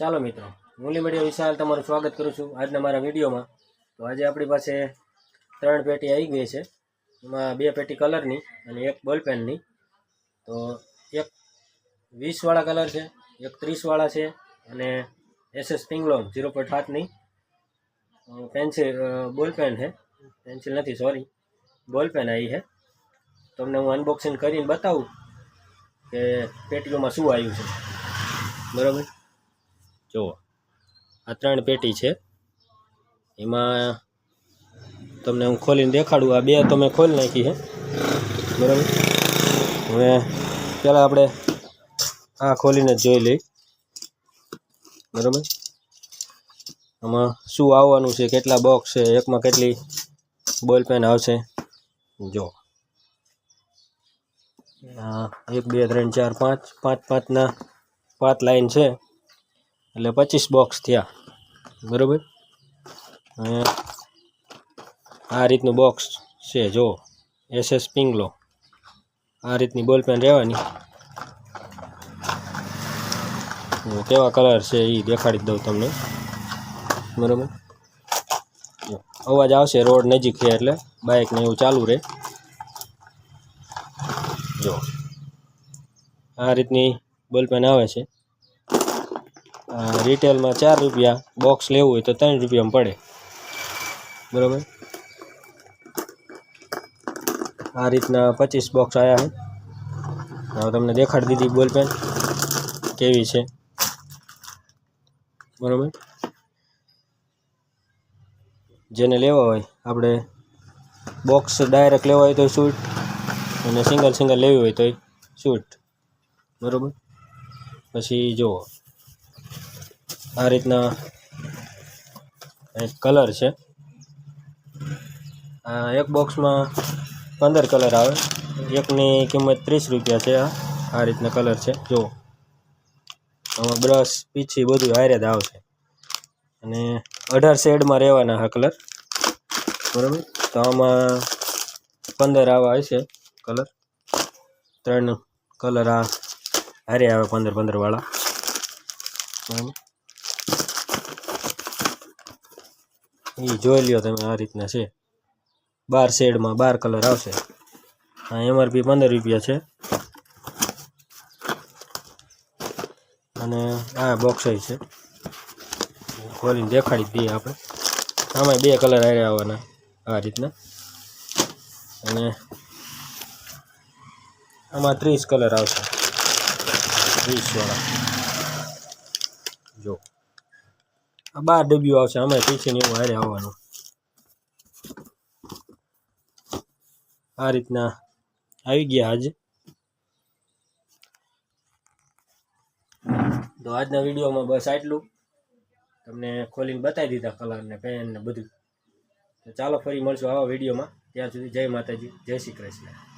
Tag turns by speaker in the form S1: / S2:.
S1: ચાલો મિત્રો, મૂલી મીડિયા વિશાલ તમારું સ્વાગત કરું છું આજના મારા વિડીયોમાં. તો આજે આપણી પાસે ત્રણ પેટી આવી ગઈ છે. એમાં બે પેટી કલરની અને એક બોલપેનની તો એક વીસવાળા કલર છે, એક ત્રીસવાળા છે અને એસએસ પિંગલોન ઝીરો પોઈન્ટ સાતની પેન્સિલ બોલપેન છે. પેન્સિલ નથી, સોરી. બોલપેન આવી છે. તમને હું અનબોક્સિંગ કરીને બતાવું કે પેટીઓમાં શું આવ્યું છે. બરાબર? જુઓ, આ ત્રણ પેટી છે. એમાં તમને હું ખોલીને દેખાડું, આ બે તમે ખોલી નાખી છે. બરાબર? હવે પહેલાં આપણે આ ખોલીને જોઈ લઈ બરાબર? આમાં શું આવવાનું છે, કેટલા બોક્સ છે, એકમાં કેટલી બોલ પેન આવશે? જો એક, બે, ત્રણ, ચાર, પાંચ પાંચ, પાંચના પાંચ લાઈન છે. એટલે પચીસ બોક્સ થયા. બરાબર? આ રીતનું બોક્સ છે જો એસએસ પિંગલો આ રીતની બોલ પેન રહેવાની. કેવા કલર છે એ દેખાડી દઉં તમને. બરાબર? અવાજ આવશે રોડ નજીક છે એટલે બાઇક ને એવું ચાલુ રહે. જો, આ રીતની બોલપેન આવે છે. રિટેલમાં ચાર રૂપિયા બોક્સ લેવું હોય તો ત્રણ રૂપિયામાં પડે. બરાબર? આ રીતના પચીસ બોક્સ આવ્યા છે. હવે તમને દેખાડી દીધી બોલપેન કેવી છે? બરાબર? જેને લેવા હોય, આપણે બોક્સ ડાયરેક્ટ લેવા હોય તો શૂટ અને સિંગલ સિંગલ લેવી હોય તો શૂટ બરાબર? પછી જુઓ. આ રીતના એક કલર છે. આ એક બોક્સમાં પંદર કલર આવે. એકની કિંમત ત્રીસ રૂપિયા છે આ. આ રીતના કલર છે. જુઓ આમાં બ્રશ, પીછી બધું હારે જ આવશે. અને અઢાર શેડમાં રહેવાના આ કલર. બરાબર? તો આમાં પંદર આવા હશે કલર. ત્રણ કલર આ હારે આવે પંદર પંદરવાળા બરાબર? એ જોઈ લ્યો તમે આ રીતના છે. બાર શેડમાં બાર કલર આવશે. આ એમઆરપી પંદર રૂપિયા છે. અને આ બોક્સ છે. ખોલીને દેખાડી દઈએ આપણે. આમાં બે કલર આવ્યા આવવાના આ રીતના. અને આમાં ત્રીસ કલર આવશે. ત્રીસ જો. બાર ડબ્લ્યુ આવશે આમાં પીછે ને એવું હારે આવવાનું. આ રીતના આવી ગયા આજે. તો આજના વિડીયોમાં બસ આટલું. તમને ખોલીને બતાવી દીધા કલર ને પેન ને બધું. તો ચાલો ફરી મળશું આવા વિડીયોમાં. ત્યાં સુધી જય માતાજી, જય શ્રી કૃષ્ણ.